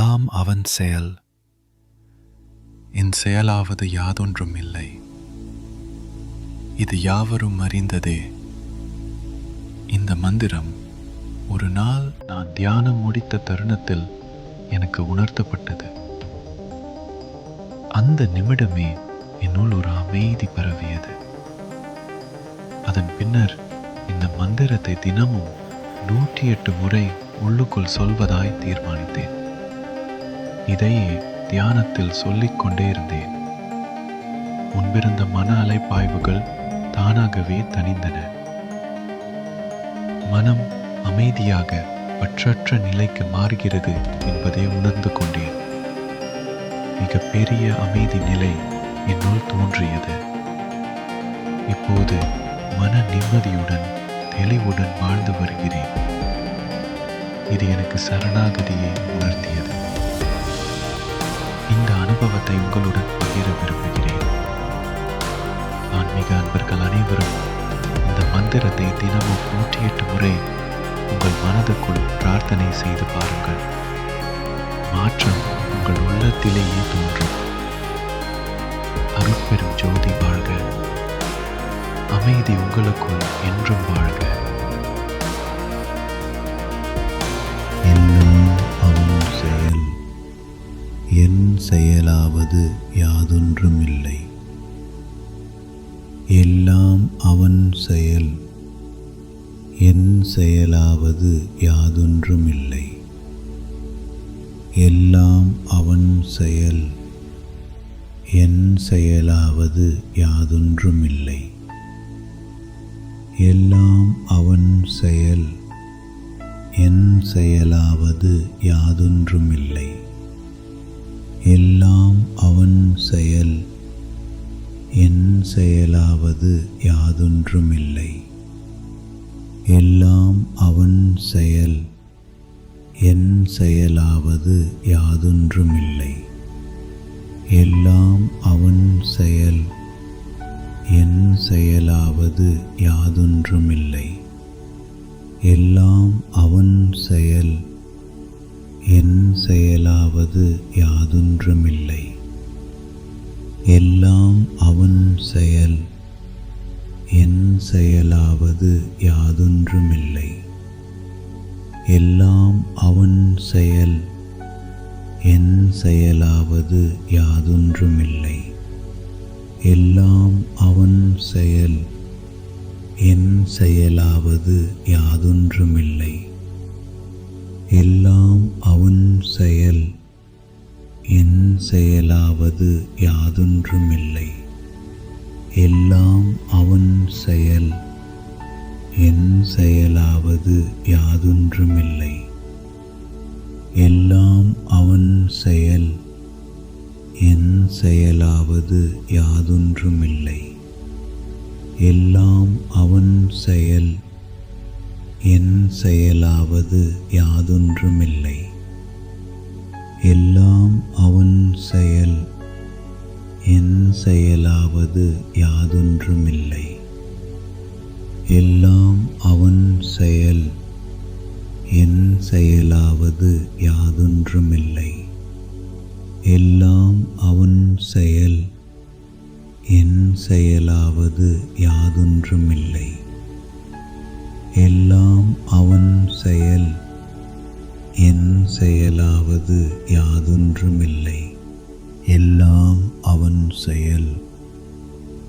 எல்லாம் அவன் செயல். என் செயலாவது யாதொன்றும் இல்லை. இது யாவரும் அறிந்ததே. இந்த மந்திரம் ஒரு நாள் நான் தியானம் முடித்த தருணத்தில் எனக்கு உணர்த்தப்பட்டது. அந்த நிமிடமே என்னுள் ஒரு அமைதி பரவியது. அதன் பின்னர் இந்த மந்திரத்தை தினமும் நூற்றி எட்டு முறை உள்ளுக்குள் சொல்வதாய் தீர்மானித்தேன். இதையே தியானத்தில் சொல்லிக் கொண்டே இருந்தேன். முன்பிருந்த மன அலைப்பாய்வுகள் தானாகவே தணிந்தன. மனம் அமைதியாக பற்றற்ற நிலைக்கு மாறுகிறது என்பதை உணர்ந்து கொண்டேன். மிக பெரிய அமைதி நிலை என்னுள் தோன்றியது. இப்போது மன நிம்மதியுடன் தெளிவுடன் வாழ்ந்து வருகிறேன். இது எனக்கு சரணாகதியை உணர்த்தியது. அனுபவத்தை உங்களுடன் பகிர விரும்புகிறேன். ஆன்மீக அன்பர்கள் அனைவரும் இந்த மந்திரத்தை தினமும் நூற்றி எட்டு முறை உங்கள் மனதுக்குள் பிரார்த்தனை செய்து பாருங்கள். மாற்றம் உங்கள் உள்ளத்திலேயே தோன்றும். அருட்பெரும் ஜோதி வாழ்க. அமைதி உங்களுக்குள் என்றும் வாழ்க. என் செயலாவது யாதொன்றுமில்லை. எல்லாம் அவன் செயல். என் செயலாவது யாதொன்றுமில்லை. எல்லாம் அவன் செயல். என் செயலாவது யாதொன்றுமில்லை. எல்லாம் அவன் செயல். என் செயலாவது யாதொன்றுமில்லை. செயல். என் செயலாவது யாதொன்றுமில்லை. எல்லாம் அவன் செயல். என் செயலாவது யாதொன்றுமில்லை. எல்லாம் அவன் செயல். என் செயலாவது யாதொன்றுமில்லை. எல்லாம் அவன் செயல். என் செயலாவது யாதொன்றுமில்லை. எல்லாம் அவன் செயல். என் செயலாவது யாதொன்றுமில்லை. எல்லாம் அவன் செயல். என் செயலாவது யாதொன்றுமில்லை. எல்லாம் அவன் செயல். என் செயலாவது யாதொன்றுமில்லை. எல்லாம் அவன் செயல். என் செயலாவது யாதொன்றுமில்லை. எல்லாம் அவன் செயல். என் செயலாவது யாதொன்றுமில்லை. எல்லாம் அவன் செயல். என் செயலாவது யாதொன்றுமில்லை. எல்லாம் அவன் செயல். என் செயலாவது யாதொன்றுமில்லை. எல்லாம் செயலாவது யாதொன்றுமில்லை. எல்லாம் அவன் செயல். என் செயலாவது யாதொன்றுமில்லை. எல்லாம் அவன் செயல். என் செயலாவது யாதொன்றுமில்லை. எல்லாம் அவன் செயல். என் செயலாவது யாதொன்றுமில்லை. எல்லாம் அவன் செயல்.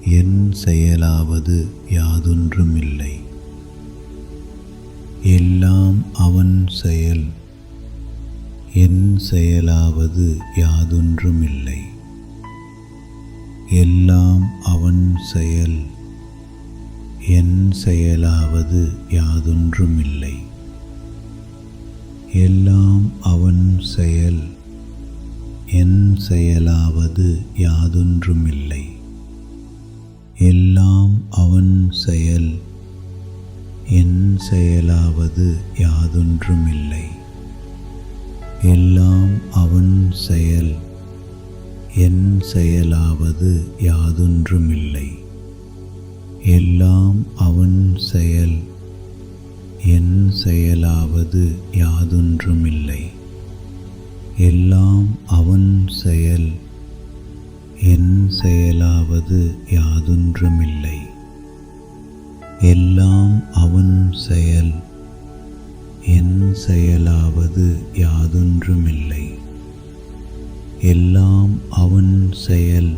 என் செயலாவது யாதொன்றுமில்லை. எல்லாம் அவன் செயல். என் செயலாவது யாதொன்றுமில்லை. எல்லாம் அவன் செயல். என் செயலாவது யாதொன்றுமில்லை. எல்லாம் அவன் செயல். என் செயலாவது யாதொன்றுமில்லை. இல்லை அவன் செயல். என் செயலாவது யாதொன்றுமில்லை. எல்லாம் அவன் செயல். என் செயலாவது யாதொன்றுமில்லை. எல்லாம் அவன் செயல். என் செயலாவது யாதொன்றுமில்லை. எல்லாம் அவன் செயல். என் செயலாவது யாதொன்றுமில்லை. எல்லாம் அவன் செயல். என் செயலாவது யாதொன்றுமில்லை. எல்லாம் அவன் செயல்.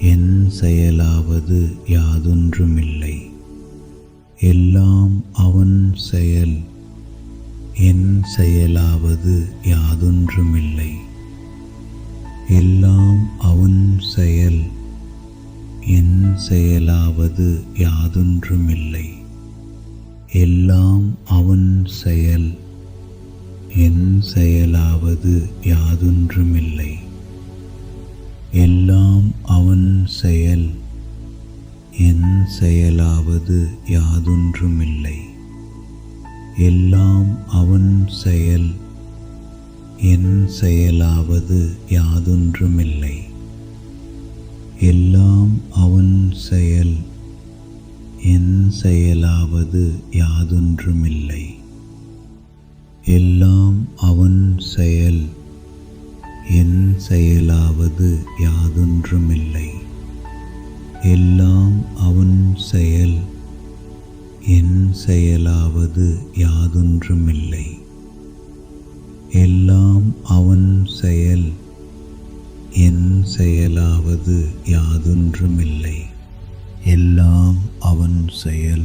என் செயலாவது யாதொன்றுமில்லை. எல்லாம் அவன் செயல். என் செயலாவது யாதொன்றுமில்லை. எல்லாம் அவன் செயல். என் செயலாவது யாதொன்றுமில்லை. எல்லாம் அவன் செயல். என் செயலாவது யாதொன்றுமில்லை. எல்லாம் அவன் செயல். என் செயலாவது யாதொன்றுமில்லை. எல்லாம் அவன் செயல். என் செயலாவது யாதொன்றுமில்லை. என் செயலாவது யாதொன்றுமில்லை. எல்லாம் அவன் செயல்.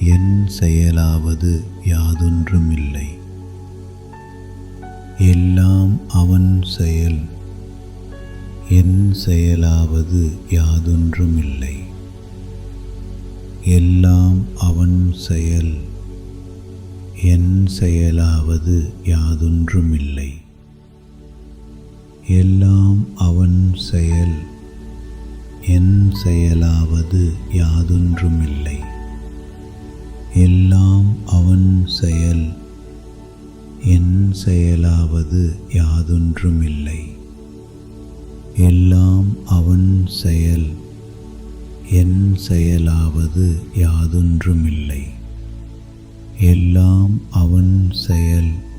என் செயலாவது யாதொன்றுமில்லை. எல்லாம் அவன் செயல். என் செயலாவது யாதொன்றுமில்லை. எல்லாம் அவன் செயல். என் செயலாவது யாதொன்றுமில்லை. எல்லாம் அவன் செயல். என் செயலாவது யாதொன்றுமில்லை. எல்லாம் அவன் செயல். என் செயலாவது யாதொன்றுமில்லை. எல்லாம் அவன் செயல். என் செயலாவது யாதொன்றுமில்லை. எல்லாம் அவன் செயல்.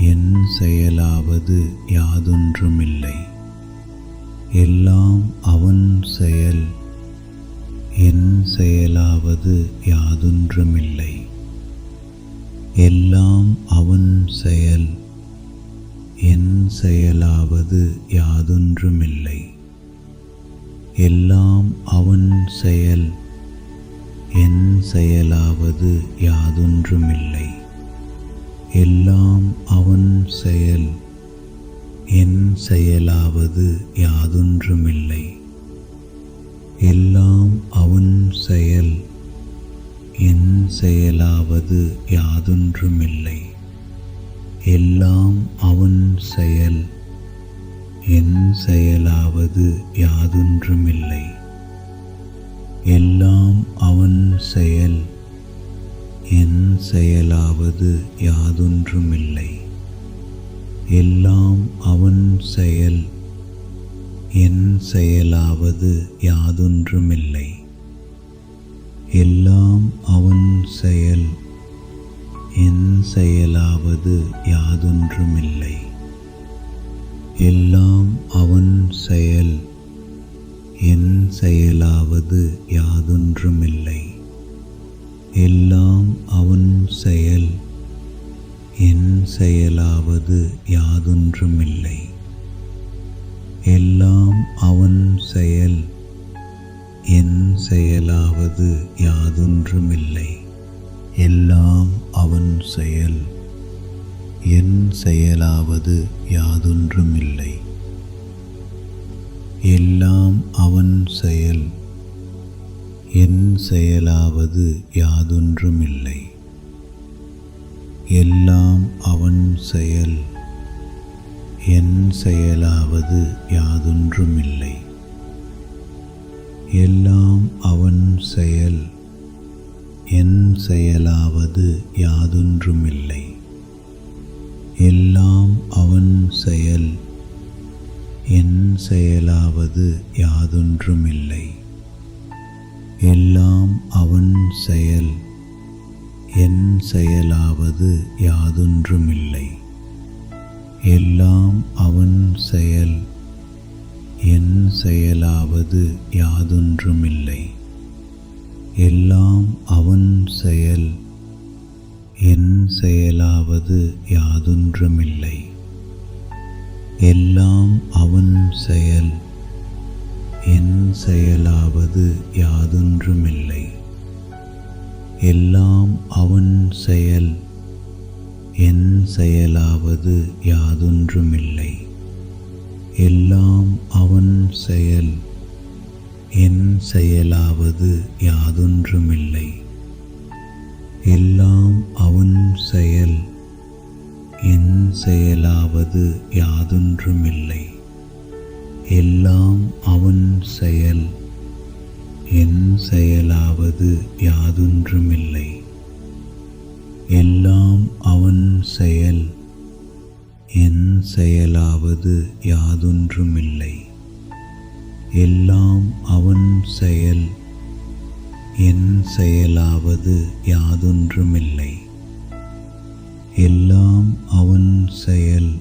என் செயலாவது யாதொன்றுமில்லை. எல்லாம் அவன் செயல். என் செயலாவது யாதொன்றுமில்லை. எல்லாம் அவன் செயல். என் செயலாவது யாதொன்றுமில்லை. எல்லாம் அவன் செயல். என் செயலாவது யாதொன்றுமில்லை. எல்லாம் அவன் செயல். என் செயலாவது யாதொன்றுமில்லை. எல்லாம் அவன் செயல். என் செயலாவது யாதொன்றுமில்லை. எல்லாம் அவன் செயல். என் செயலாவது யாதொன்றுமில்லை. எல்லாம் அவன் செயல். என் செயலாவது யாதொன்றுமில்லை. எல்லாம் அவன் செயல் என் செயலாவது யாதொன்றுமில்லை. எல்லாம் அவன் செயல் என் செயலாவது யாதொன்றுமில்லை. எல்லாம் அவன் செயல் என் செயலாவது யாதொன்றுமில்லை. எல்லாம் அவன் செயல். என் செயலாவது யாதொன்றுமில்லை. எல்லாம் அவன் செயல். என் செயலாவது யாதொன்றுமில்லை. எல்லாம் அவன் செயல். என் செயலாவது யாதொன்றுமில்லை. எல்லாம் அவன் செயல். என் செயலாவது யாதொன்றுமில்லை. எல்லாம் அவன் செயல். என் செயலாவது யாதொன்றுமில்லை. எல்லாம் அவன் செயல். என் செயலாவது யாதொன்றுமில்லை. எல்லாம் அவன் செயல். என் செயலாவது யாதொன்றுமில்லை. எல்லாம் அவன் செயல். என் செயலாவது யாதொன்றுமில்லை. எல்லாம் அவன் செயல். என் செயலாவது யாதொன்றுமில்லை. எல்லாம் அவன் செயல். என் செயலாவது யாதொன்றுமில்லை. எல்லாம் அவன் செயல். என் செயலாவது யாதொன்றுமில்லை. எல்லாம் அவன் செயல். என் செயலாவது யாதொன்றுமில்லை. எல்லாம் அவன் செயல். என் செயலாவது யாதொன்றுமில்லை. எல்லாம் அவன் செயல். என் செயலாவது யாதொன்றுமில்லை. எல்லாம் அவன் செயல். என் செயலாவது யாதொன்றுமில்லை. எல்லாம் அவன் செயல். என் செயலாவது யாதொன்றுமில்லை. எல்லாம் அவன் செயல். என் செயலாவது யாதொன்றுமில்லை. எல்லாம் அவன் செயல்.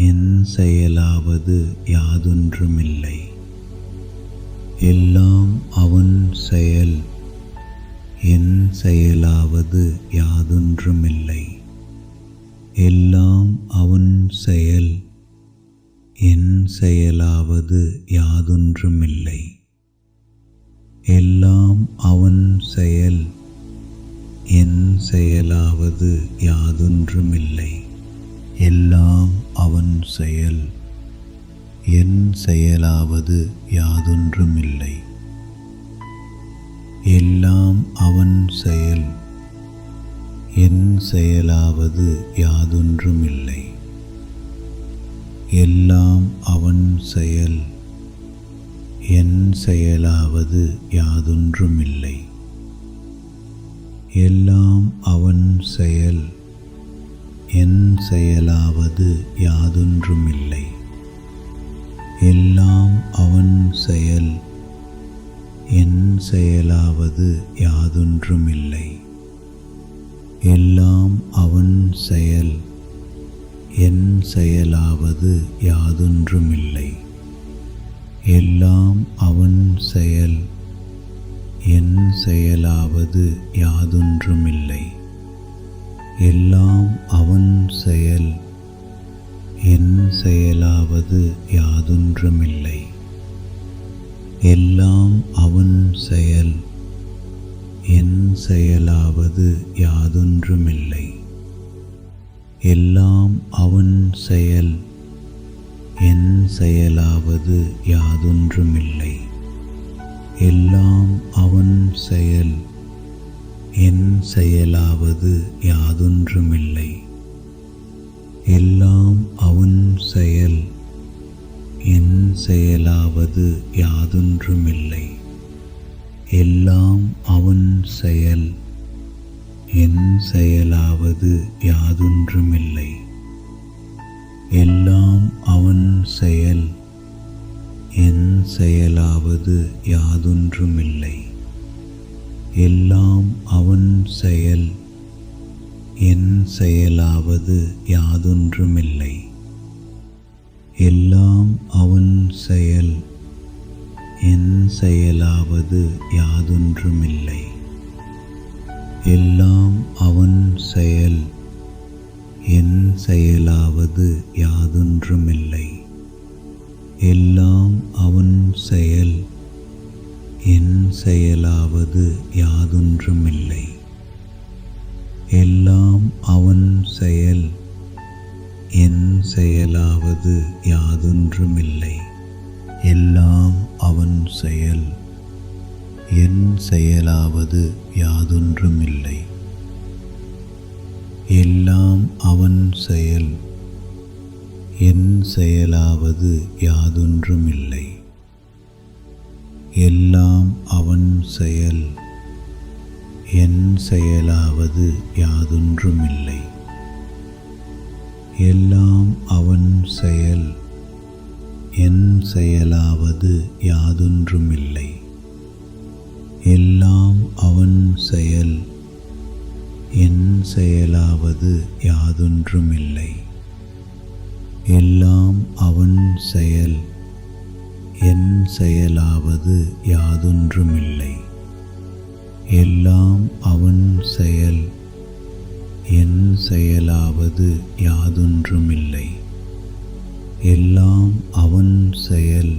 என் செயலாவது யாதொன்றுமில்லை. எல்லாம் அவன் செயல். என் செயலாவது யாதொன்றுமில்லை. எல்லாம் அவன் செயல். என் செயலாவது யாதொன்றுமில்லை. எல்லாம் அவன் செயல். என் செயலாவது யாதொன்றுமில்லை. எல்லாம் அவன் செயல். என் செயலாவது யாதொன்றுமில்லை. எல்லாம் அவன் செயல். என் செயலாவது யாதொன்றுமில்லை. எல்லாம் அவன் செயல். என் செயலாவது யாதொன்றுமில்லை. எல்லாம் அவன் செயல். என் செயலாவது யாதொன்றுமில்லை. எல்லாம் அவன் செயல். என் செயலாவது யாதொன்றுமில்லை. எல்லாம் அவன் செயல். என் செயலாவது யாதொன்றுமில்லை. எல்லாம் அவன் செயல். என் செயலாவது யாதொன்றுமில்லை. எல்லாம் அவன் செயல். என் செயலாவது யாதொன்றுமில்லை. எல்லாம் அவன் செயல். என் செயலாவது யாதொன்றுமில்லை. எல்லாம் அவன் செயல். என் செயலாவது யாதொன்றுமில்லை. எல்லாம் அவன் செயல். என் செயலாவது யாதொன்றுமில்லை. எல்லாம் அவன் செயல். என் செயலாவது யாதொன்றுமில்லை. எல்லாம் அவன் செயல். என் செயலாவது யாதொன்றுமில்லை. எல்லாம் அவன் செயல். என் செயலாவது யாதொன்றுமில்லை. எல்லாம் அவன் செயல். என் செயலாவது யாதொன்றுமில்லை. எல்லாம் அவன் செயல். என் செயலாவது யாதொன்றுமில்லை. எல்லாம் அவன் செயல். என் செயலாவது யாதொன்றுமில்லை. எல்லாம் அவன் செயலாவது யாதொன்றுமில்லை. எல்லாம் அவன் செயல் என் செயலாவது யாதொன்றுமில்லை. எல்லாம் அவன் செயல் என் செயலாவது யாதொன்றுமில்லை. எல்லாம் அவன் செயல் என் செயலாவது யாதொன்றுமில்லை. எல்லாம் அவன் செயல். என் செயலாவது யாதொன்றுமில்லை. எல்லாம் அவன் செயல். என் செயலாவது யாதொன்றுமில்லை. எல்லாம் அவன் செயல். என் செயலாவது யாதொன்றுமில்லை. எல்லாம் அவன் செயல். என் செயலாவது யாதொன்றுமில்லை. எல்லாம் அவன் செயல். என் செயலாவது யாதொன்றுமில்லை. எல்லாம் அவன் செயல்.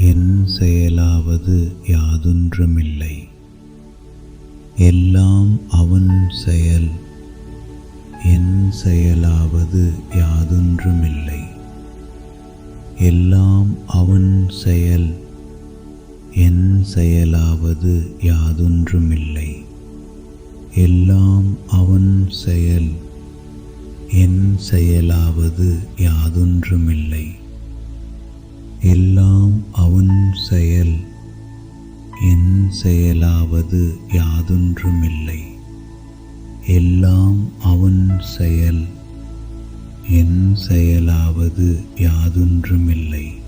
என் செயலாவது யாதொன்றுமில்லை. எல்லாம் அவன் செயல். என் செயலாவது யாதொன்றுமில்லை. எல்லாம் அவன் செயல். என் செயலாவது யாதொன்றுமில்லை. எல்லாம் அவன் செயல். என் செயலாவது யாதொன்றுமில்லை. எல்லாம் அவன் செயல். என் செயலாவது யாதொன்றுமில்லை. எல்லாம் அவன் செயல். என் செயலாவது யாதொன்றுமில்லை.